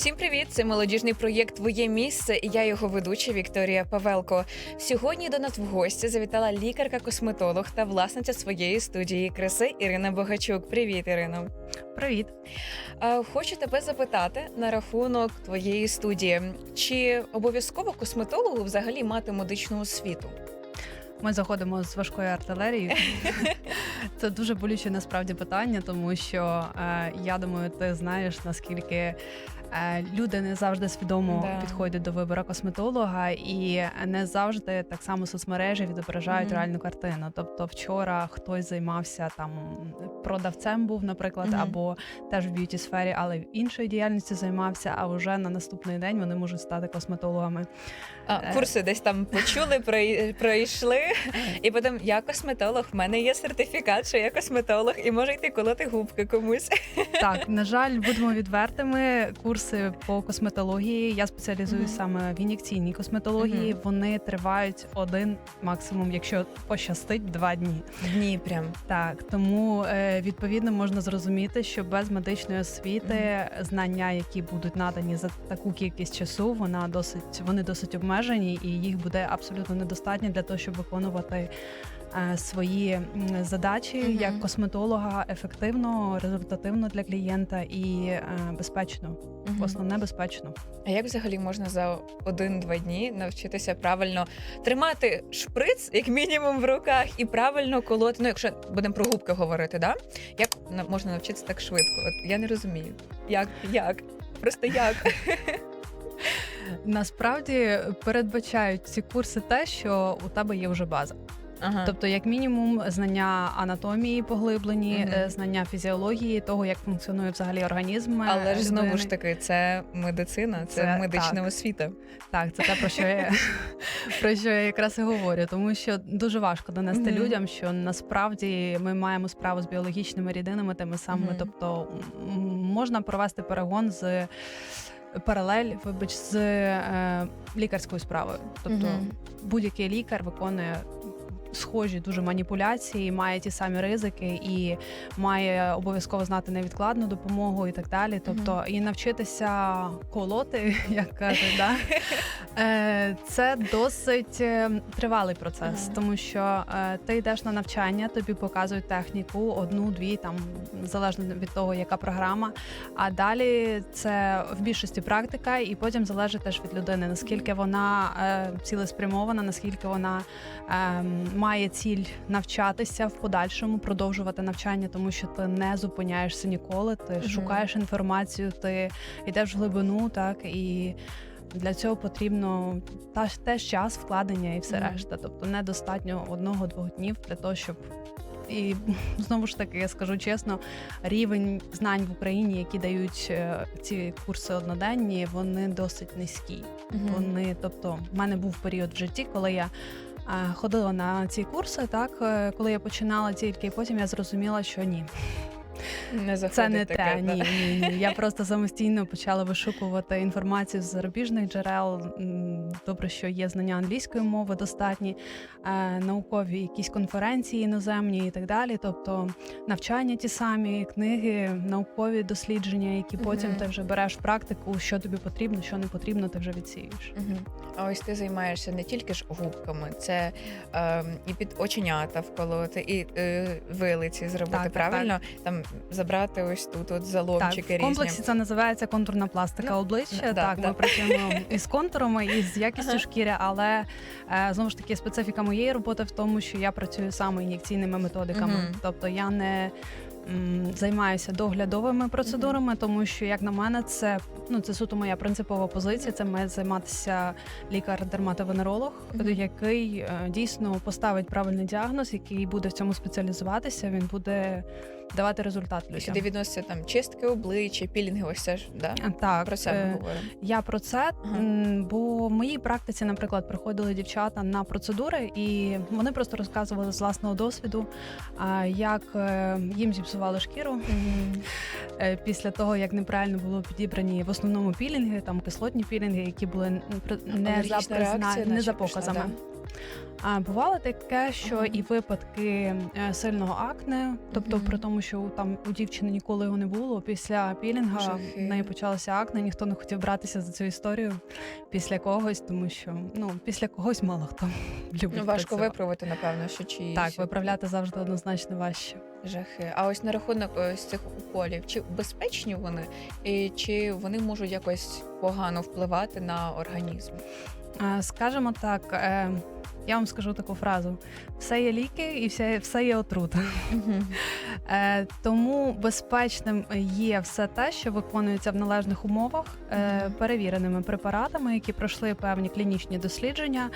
Всім привіт! Це молодіжний проєкт Твоє місце і я його ведуча Вікторія Павелко. Сьогодні до нас в гості завітала лікарка-косметолог та власниця своєї студії краси Ірина Богачук. Привіт, Ірино! Привіт. Хочу тебе запитати на рахунок твоєї студії. Чи обов'язково косметологу взагалі мати медичну освіту? Ми заходимо з важкої артилерії. Це дуже болюче насправді питання, тому що е, я думаю, ти знаєш наскільки люди не завжди свідомо Да. підходять до вибору косметолога, і не завжди так само соцмережі відображають Мгм. реальну картину. Тобто, вчора хтось займався там продавцем, був, наприклад, Мгм. або теж в б'юті сфері, але в іншою діяльністю займався. А вже на наступний день вони можуть стати косметологами. А, Е. курси десь там почули, пройшли, і потім я косметолог, в мене є сертифікат, що я косметолог, і можу йти колоти губки комусь. Так, на жаль, будемо відвертими. Курси по косметології. Я спеціалізуюсь Мгм. саме в ін'єкційній косметології. Вони тривають один, максимум, якщо пощастить, два дні. Дні прям. Так, тому е, відповідно можна зрозуміти, що без медичної освіти знання, які будуть надані за таку кількість часу, вона досить вони досить обмежені, і їх буде абсолютно недостатньо для того, щоб виконувати. Е, Свої задачі Мгм. як косметолога ефективно, результативно для клієнта і е, безпечно, Мгм. основне безпечно. А як взагалі можна за один-два дні навчитися правильно тримати шприц, як мінімум, в руках, і правильно колоти? Ну, якщо будемо про губки говорити, да? як на- можна навчитися так швидко? От я не розумію. Як? Як? Просто як? Насправді передбачають ці курси те, що у тебе є вже база. Ага. Тобто, як мінімум, знання анатомії поглиблені, Мгм. е, знання фізіології, того, як функціонує взагалі організм. е, Але ж знову ж таки, це медицина, це, Це медична так. освіта. Так, це те, про що я про що я якраз і говорю, тому що дуже важко донести людям, що насправді ми маємо справу з біологічними рідинами, тими самими. Тобто можна провести перегон з. Паралель, вибач, з е, лікарською справою. Тобто Мгм. будь-який лікар виконує схожі дуже маніпуляції, має ті самі ризики і має обов'язково знати невідкладну допомогу і так далі. Тобто, і навчитися колоти, як кажуть, да? Е, це досить е, тривалий процес, тому що е, ти йдеш на навчання, тобі показують техніку, одну-дві, там залежно від того, яка програма. А далі це в більшості практика, і потім залежить теж від людини, наскільки вона цілеспрямована, наскільки вона е, має ціль навчатися в подальшому, продовжувати навчання, тому що ти не зупиняєшся ніколи. Ти Мгм. шукаєш інформацію, ти йдеш в глибину, так і. Для цього потрібно та теж час вкладення і все Мгм. решта. Тобто недостатньо одного-двох днів для того, щоб і знову ж таки я скажу чесно, рівень знань в Україні, які дають е, ці курси одноденні, вони досить низькі. Мгм. Вони, тобто, в мене був період в житті, коли я ходила на ці курси, так е, коли я починала тільки, потім я зрозуміла, що ні, Не це не таке, те. да. Ні, ні, ні. Я просто самостійно почала вишукувати інформацію з зарубіжних джерел. Добре, що є знання англійської мови достатні, е, наукові якісь конференції іноземні і так далі. Тобто навчання ті самі, книги, наукові дослідження, які потім Мгм. ти вже береш в практику, що тобі потрібно, що не потрібно, ти вже відсіюєш. Мгм. А ось ти займаєшся не тільки ж губками, це е, і під оченята вколоти, і е, вилиці зробити Так, так, правильно. Там забрати ось тут от заломчики Так, в комплексі різні. це називається контурна пластика Ну, обличчя. да, так, да. ми працюємо із контурами, і з якістю шкіри, але е, знову ж таки специфіка моєї роботи в тому, що я працюю саме ін'єкційними методиками. Мгм. Тобто я не займаюся доглядовими процедурами, тому що, як на мене, це ну це суто моя принципова позиція. Це має займатися лікар-дерматовенеролог, який е, дійсно поставить правильний діагноз, який буде в цьому спеціалізуватися. Він буде давати результат людям. Сюди відносяться там чистки обличчя, пілінги, ось це ж да? Так, Про це е, ми говоримо. Я про це, Ага. бо в моїй практиці, наприклад, приходили дівчата на процедури, і вони просто розказували з власного досвіду, як е, їм зіпсували шкіру. Е, після того, як неправильно було підібрані в основному пілінги, там кислотні пілінги, які були не за призна... не за показами. А бувало таке, що і випадки е, сильного акне, тобто при тому, що там у дівчини ніколи його не було. Після пілінга Жахи. в неї почалося акне. Ніхто не хотів братися за цю історію після когось, тому що ну після когось мало хто любить Ну, важко працювати. виправити, напевно, що чи Так, виправляти завжди однозначно важче. жахи. А ось на рахунок ось цих уколів, чи безпечні вони, і чи вони можуть якось погано впливати на організм? Е, Скажемо так, е, я вам скажу таку фразу: все є ліки і все, все є отрута. Е, Тому безпечним є все те, що виконується в належних умовах, Мгм. перевіреними препаратами, які пройшли певні клінічні дослідження,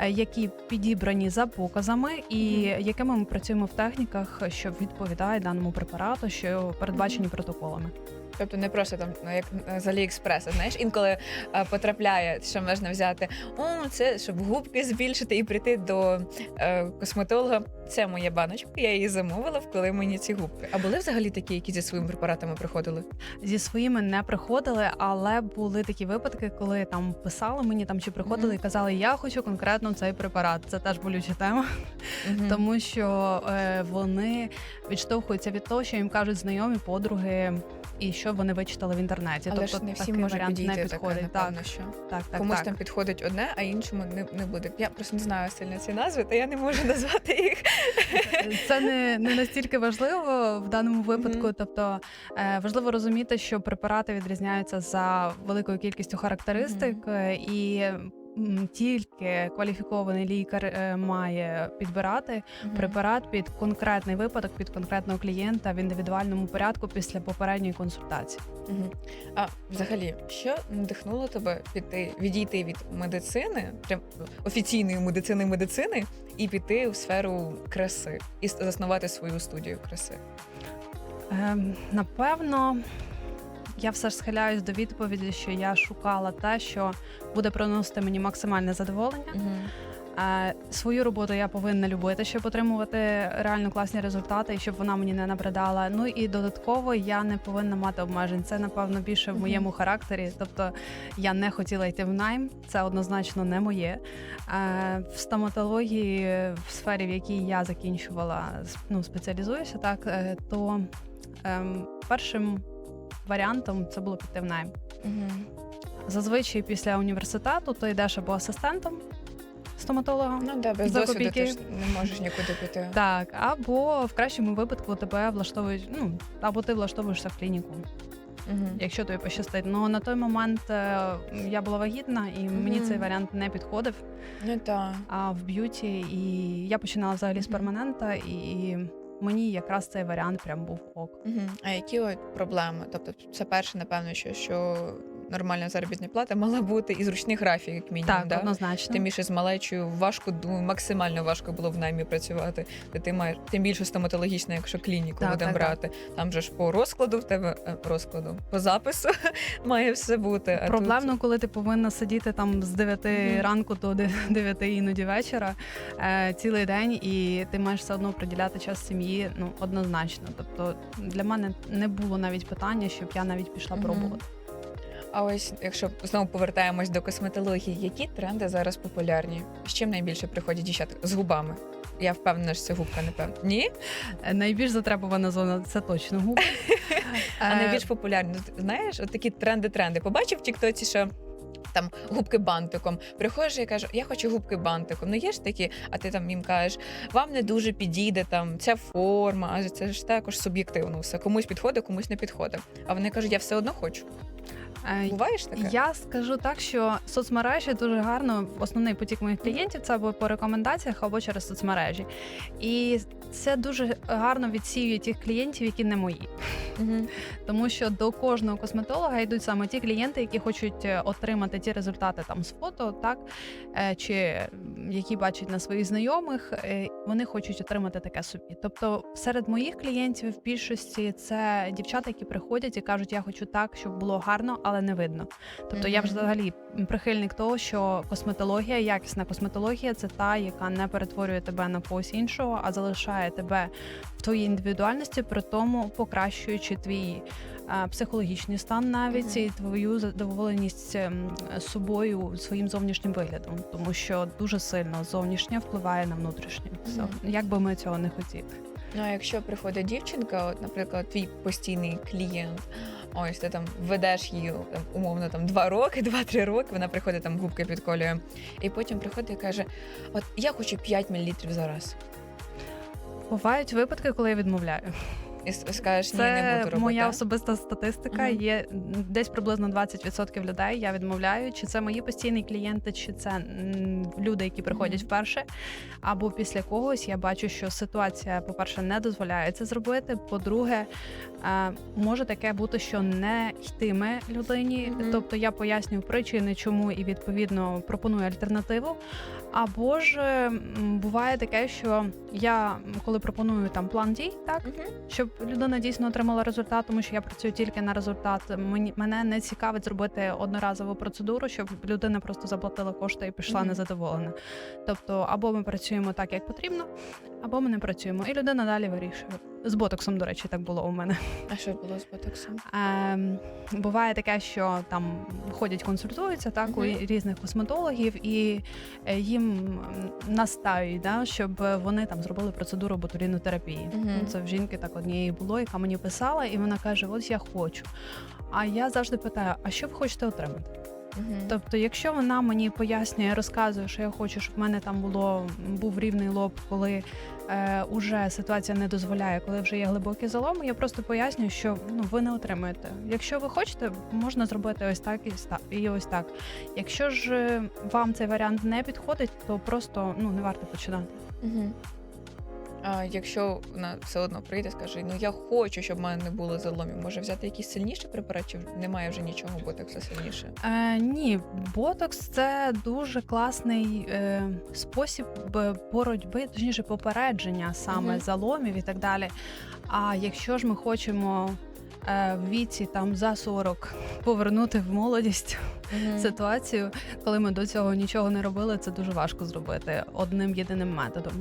е, які підібрані за показами, і якими ми працюємо в техніках, що відповідає даному препарату, що передбачені протоколами. Тобто не просто там ну, як з Аліекспреса, знаєш, інколи е, потрапляє, що можна взяти, о, це щоб губки збільшити і прийти до е, косметолога. Це моя баночка, я її замовила, вколи мені ці губки. А були взагалі такі, які зі своїми препаратами приходили? Зі своїми не приходили, але були такі випадки, коли там писали мені там чи приходили і казали, я хочу конкретно цей препарат. Це теж болюча тема. Тому що е, вони відштовхуються від того, що їм кажуть знайомі подруги, і що вони вичитали в інтернеті. Але тобто ж не всі такий може варіант підійти не підходить. напевно, так, що так, так, комусь так. там підходить одне, а іншому не, не буде. Я просто не знаю сильно ці назви, та я не можу назвати їх. Це не, не настільки важливо в даному випадку. Мгм. Тобто е, важливо розуміти, що препарати відрізняються за великою кількістю характеристик, е, і м, тільки кваліфікований лікар е, має підбирати препарат під конкретний випадок, під конкретного клієнта в індивідуальному порядку після попередньої консультації. Мгм. А взагалі, що надихнуло тебе піти відійти від медицини, прям офіційної медицини медицини, і піти в сферу краси і заснувати свою студію краси? Ем, напевно, я все ж схиляюсь до відповіді, що я шукала те, що буде приносити мені максимальне задоволення. Е, свою роботу я повинна любити, щоб отримувати реально класні результати, і щоб вона мені не набридала. Ну і додатково я не повинна мати обмежень. Це напевно більше в моєму характері. Тобто я не хотіла йти в найм, це однозначно не моє. Е, в стоматології, в сфері, в якій я закінчувала, ну спеціалізуюся, так е, то ем, першим варіантом це було піти в найм. Мгм. Зазвичай після університету ти йдеш або асистентом стоматолога. Ну да, без За досвіду копійки. ти ж не можеш нікуди піти. Так, або в кращому випадку тебе влаштовують, ну або ти влаштовуєшся в клініку, Мгм. якщо тобі пощастить. Ну на той момент е, я була вагітна, і мені Мгм. цей варіант не підходив. Ну так. А в б'юті і я починала взагалі з Мгм. перманента, і мені якраз цей варіант прям був ок. Угу. А які от проблеми? Тобто, це перше, напевно, що, що нормальна заробітна плата мала бути і зручний графік, як мінімум. Так, да? однозначно. Тим більше з малечою важко, максимально важко було в наймі працювати. Ти маєш тим більше стоматологічно, якщо клініку Так, будемо так, брати. Там же ж по розкладу в тебе е, розкладу, по запису має все бути. А Проблемно, коли ти повинна сидіти там з 9 Мгм. ранку до 9 іноді вечора е, цілий день, і ти маєш все одно приділяти час сім'ї. Ну однозначно. Тобто для мене не було навіть питання, щоб я навіть пішла Мгм. пробувати. А ось якщо знову повертаємось до косметології, які тренди зараз популярні? З чим найбільше приходять дівчата? З губами. Я впевнена, що це губка, напевно. Ні? Е, Найбільш затребувана зона це точно губи. А найбільш популярні, знаєш, от такі тренди-тренди. Побачив в Тіктоці, що. Там губки бантиком. Приходиш і кажеш, я хочу губки бантиком. Ну є ж такі, а ти там їм кажеш, вам не дуже підійде там ця форма, а це ж також суб'єктивно все. Комусь підходить, комусь не підходить. А вони кажуть, я все одно хочу. Буваєш таке? Я скажу так, що соцмережі дуже гарно. Основний потік моїх клієнтів це або по рекомендаціях, або через соцмережі. І це дуже гарно відсіює тих клієнтів, які не мої. Тому що до кожного косметолога йдуть саме ті клієнти, які хочуть е, отримати ті результати там з фото, так е, чи які бачать на своїх знайомих, е, вони хочуть отримати таке собі. Тобто, серед моїх клієнтів в більшості це дівчата, які приходять і кажуть, я хочу так, щоб було гарно, але не видно. Тобто, я взагалі прихильник того, що косметологія, якісна косметологія це та, яка не перетворює тебе на когось іншого, а залишає поважає тебе в твоїй індивідуальності, при тому покращуючи твій е, психологічний стан навіть Мгм. і твою задоволеність ем, собою своїм зовнішнім виглядом, тому що дуже сильно зовнішнє впливає на внутрішнє. Все. Мгм. Як би ми цього не хотіли. Ну, а якщо приходить дівчинка, от, наприклад, твій постійний клієнт, ось ти там ведеш її там, умовно там два роки, два-три роки, вона приходить там губки підколює, і потім приходить і каже: От я хочу 5 мл зараз. Бувають випадки, коли я відмовляю. І скажеш, ні, не буду робити. моя особиста статистика. Мгм. Є десь приблизно 20% людей. Я відмовляю, чи це мої постійні клієнти, чи це люди, які приходять Мгм. вперше, або після когось. Я бачу, що ситуація, по-перше, не дозволяє це зробити. По-друге, е, може таке бути, що не йтиме людині. Мгм. Тобто я пояснюю причини, чому і відповідно пропоную альтернативу. Або ж м, буває таке, що я м, коли пропоную там план дій, так щоб людина дійсно отримала результат, тому що я працюю тільки на результат. Мені мене не цікавить зробити одноразову процедуру, щоб людина просто заплатила кошти і пішла Мгм. незадоволена. Тобто, або ми працюємо так, як потрібно, або ми не працюємо, і людина далі вирішує. З ботоксом, до речі, так було у мене. А що було з ботоксом? Ем, буває таке, що там ходять, консультуються так у різних косметологів, і е, їм настають, да, щоб вони там зробили процедуру ботулінотерапії. Ну, Це в жінки так однієї було, яка мені писала, і вона каже: Ось я хочу. А я завжди питаю: а що ви хочете отримати? Тобто, якщо вона мені пояснює, розказує, що я хочу, щоб в мене там було був рівний лоб, коли е, уже ситуація не дозволяє, коли вже є глибокі заломи, я просто пояснюю, що ну ви не отримуєте. Якщо ви хочете, можна зробити ось так і ста- і ось так. Якщо ж е, вам цей варіант не підходить, то просто ну не варто починати. Мгм. А якщо вона все одно прийде, скаже, ну я хочу, щоб в мене не було заломів, може взяти якийсь сильніший препарат, чи немає вже нічого ботоксу сильніше? Е, ні, ботокс це дуже класний е, спосіб боротьби, точніше попередження саме Мгм. заломів і так далі. А якщо ж ми хочемо е, в віці там за 40 повернути в молодість Мгм. ситуацію, коли ми до цього нічого не робили, це дуже важко зробити одним єдиним методом.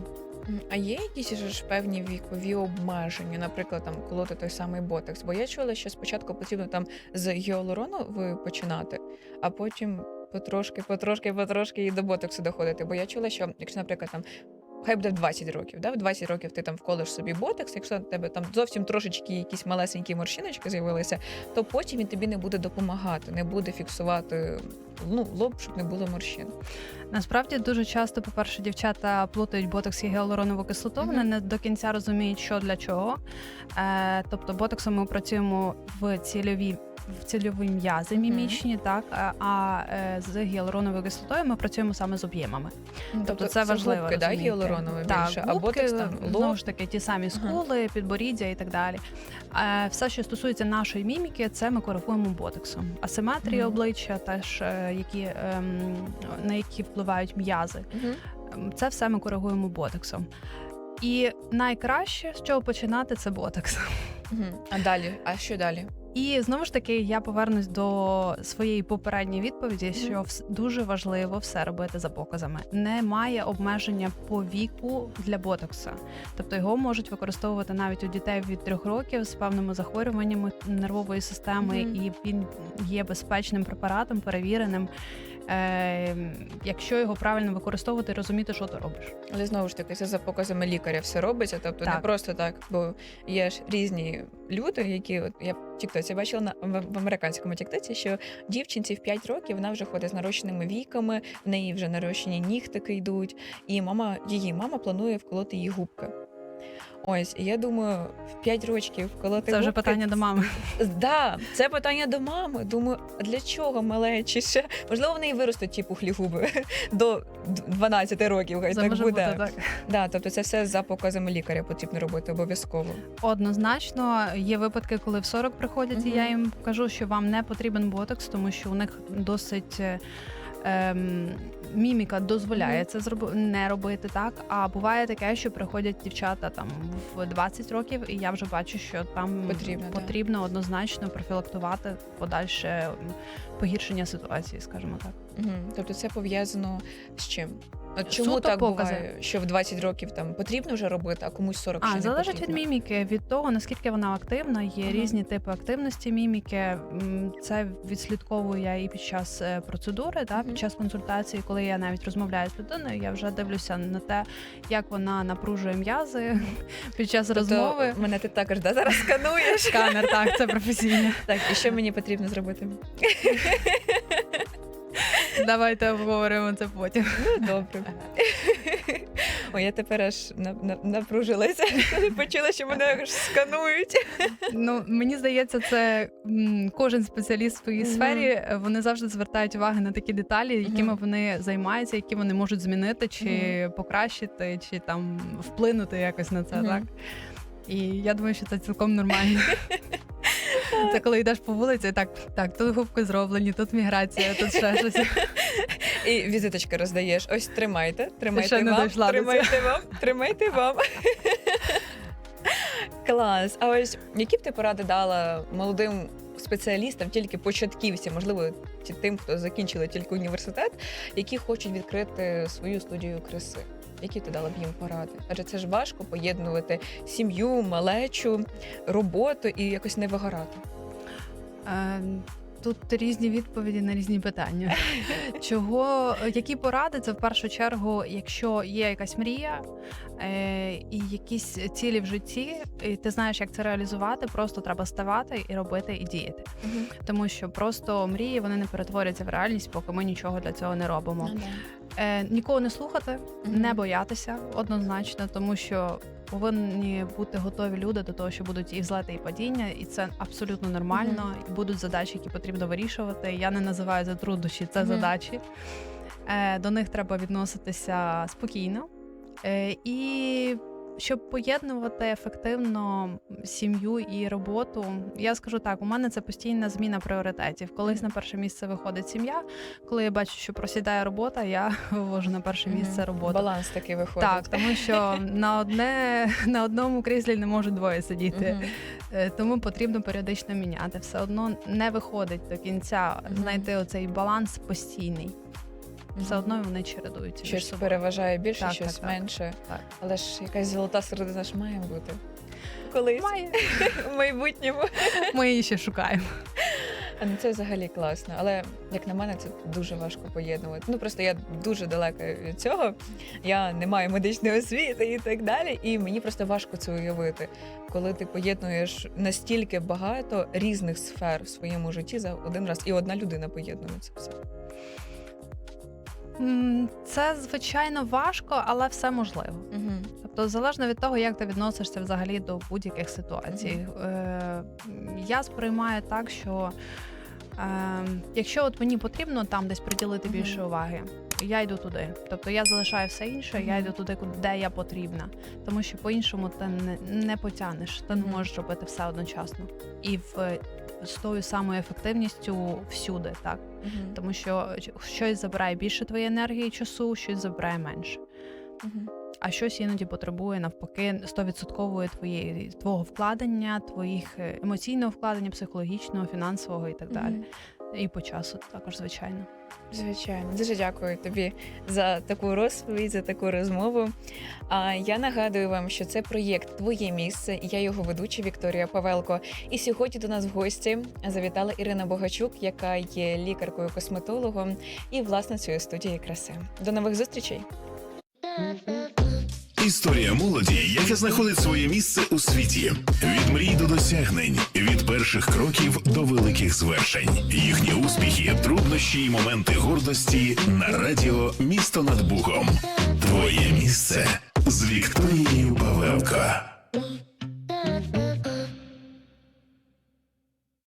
А є якісь ж певні вікові обмеження, наприклад, там колоти той самий ботекс? Бо я чула, що спочатку потрібно там з гіалурону починати, а потім потрошки, потрошки, потрошки і до ботексу доходити. Бо я чула, що якщо, наприклад, там. Хай буде в 20 років, да? в 20 років ти там вколиш собі ботекс, якщо в тебе там зовсім трошечки якісь малесенькі морщиночки з'явилися, то потім він тобі не буде допомагати, не буде фіксувати ну, лоб, щоб не було морщин. Насправді дуже часто, по-перше, дівчата плутають ботокс і гіалуронову кислоту. Вони Мгм. не до кінця розуміють, що для чого. Е, тобто, ботоксом ми працюємо в цільові. В цільові м'язи мімічні, так а, а е, з гіалуроновою кислотою ми працюємо саме з об'ємами. Тобто, це важливо. губки, да, гіалуронове так, більше, губки, ботекс там знову ж таки ті самі скули, підборіддя і так далі. Е, все, що стосується нашої міміки, це ми коригуємо ботоксом. Асиметрії Мгм. обличчя, теж е, які ем, на які впливають м'язи. Ем, Це все ми коригуємо ботоксом. І найкраще, з чого починати, це ботокс. Мгм. А далі? А що далі? І знову ж таки, я повернусь до своєї попередньої відповіді, що дуже важливо все робити за показами. Немає обмеження по віку для ботокса, тобто його можуть використовувати навіть у дітей від трьох років з певними захворюваннями нервової системи, Мгм. і він є безпечним препаратом, перевіреним. Е, якщо його правильно використовувати, розуміти, що ти робиш. Але знову ж таки, це за показами лікаря все робиться. Тобто не просто так, бо є ж різні люди, які от я в Тіктоці бачила на в, в американському Тіктоці, що дівчинці в 5 років вона вже ходить з нарощеними віками, в неї вже нарощені нігтики йдуть, і мама, її мама планує вколоти їй губки. Ось, і я думаю, в 5 років вколоти Це вже губки, питання до мами. Да, це питання до мами. Думаю, а для чого малечі ще? Можливо, в неї виростуть ті пухлі губи до 12 років. Хай Це так може буде. бути так. Да, тобто це все за показами лікаря потрібно робити обов'язково. Однозначно є випадки, коли в 40 приходять, і Мгм. я їм кажу, що вам не потрібен ботокс, тому що у них досить. е, ем, міміка дозволяє це зроб... не робити так. А буває таке, що приходять дівчата там в 20 років, і я вже бачу, що там Потрібно, потрібно однозначно профілактувати подальше погіршення ситуації, скажімо так. Угу. Тобто це пов'язано з чим? От чому Суто так покази. буває, що в 20 років там потрібно вже робити, а комусь 40 ще А не залежить від міміки, від того наскільки вона активна. Є Ага. різні типи активності міміки. М, Це відслідковую я і під час е, процедури, та Мгм. під час консультації, коли я навіть розмовляю з людиною, я вже дивлюся на те, як вона напружує м'язи під час Тобто, розмови. мене ти також да, зараз скануєш. Сканер, так, це професійно. Так, і що мені потрібно зробити? Давайте обговоримо це потім. Ну, добре. Ой, я тепер аж на- на- напружилася, коли почула, що мене аж сканують. Ну мені здається, це м, кожен спеціаліст в своїй Мгм. сфері. е, Вони завжди звертають увагу на такі деталі, якими Мгм. вони займаються, які вони можуть змінити, чи покращити, чи там вплинути якось на це. Мгм. Так і я думаю, що це цілком нормально. Це коли йдеш по вулиці, так, так, тут губки зроблені, тут міграція, тут ще щось. І візиточки роздаєш. Ось тримайте, тримайте Ще вам, дійшла тримайте вам, тримайте вам. Клас. А ось які б ти поради дала молодим спеціалістам, тільки початківцям, можливо, тим, хто закінчили тільки університет, які хочуть відкрити свою студію краси? Які ти дала б їм поради? Адже це ж важко поєднувати сім'ю, малечу, роботу і якось не вигорати. Е, Тут різні відповіді на різні питання. Чого, які поради? Це в першу чергу, якщо є якась мрія е, і якісь цілі в житті, і ти знаєш, як це реалізувати, просто треба ставати і робити і діяти. Тому що просто мрії вони не перетворяться в реальність, поки ми нічого для цього не робимо. Ну, да. Е, нікого не слухати, не боятися однозначно, тому що повинні бути готові люди до того, що будуть і злети, і падіння, і це абсолютно нормально. І будуть задачі, які потрібно вирішувати. Я не називаю це труднощі, це задачі. Е, до них треба відноситися спокійно. Е, і щоб поєднувати ефективно сім'ю і роботу, я скажу так: у мене це постійна зміна пріоритетів. Колись на перше місце виходить сім'я. Коли я бачу, що просідає робота, я вивожу на перше місце роботу. Баланс такий виходить. Так, тому що на одне на одному кріслі не можуть двоє сидіти. Е, Тому потрібно періодично міняти. Все одно не виходить до кінця знайти оцей баланс постійний. Все одно вони чередуються. між Щось собою. переважає більше, Так, щось так, так. менше. Так. Але ж якась золота середина ж має бути. Колись Має. в майбутньому. Ми її ще шукаємо. А ну це взагалі класно. Але як на мене, це дуже важко поєднувати. Ну просто я дуже далека від цього. Я не маю медичної освіти і так далі. І мені просто важко це уявити, коли ти поєднуєш настільки багато різних сфер в своєму житті за один раз, і одна людина поєднує це все. Це звичайно важко, але все можливо. Угу. Тобто, залежно від того, як ти відносишся взагалі до будь-яких ситуацій. Е, я сприймаю так, що е, якщо от мені потрібно там десь приділити Мгм. більше уваги, я йду туди. Тобто я залишаю все інше, я йду туди, куди- де я потрібна. Тому що по-іншому ти не, не потягнеш, ти не можеш робити все одночасно. І в, з тою самою ефективністю всюди, так. Угу. Тому що щось забирає більше твоєї енергії часу, щось забирає менше Угу. а щось іноді потребує навпаки 100% твоєї твого вкладення, твоїх е, емоційного вкладення, психологічного, фінансового і так далі. І по часу також, звичайно. Звичайно, дуже дякую тобі за таку розповідь, за таку розмову. А я нагадую вам, що це проєкт Твоє місце. і Я його ведуча Вікторія Павелко. І сьогодні до нас в гості завітала Ірина Богачук, яка є лікаркою-косметологом і власницею студії краси. До нових зустрічей! Історія молоді, яка знаходить своє місце у світі. Від мрій до досягнень, від перших кроків до великих звершень. Їхні успіхи, труднощі і моменти гордості на радіо Місто над Бухом. Твоє місце з Вікторією Павелко.